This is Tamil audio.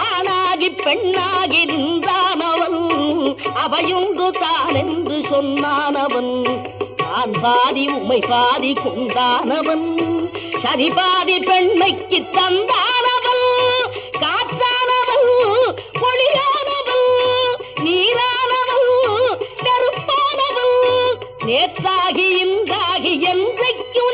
ஆணாகி பெண்ணாகி நின்றானவன் அவையுண்டு தான் என்று சொன்னானவன். தான் பாதி உம்மை பாதி கொண்டானவன். சரி பாதி பெண்மைக்கு தந்தானவன். காற்றானவன் பொழியானவன் நீரானவன் நெருப்பானவன் நேற்றாகி இன்றாகி என்றைக்கும்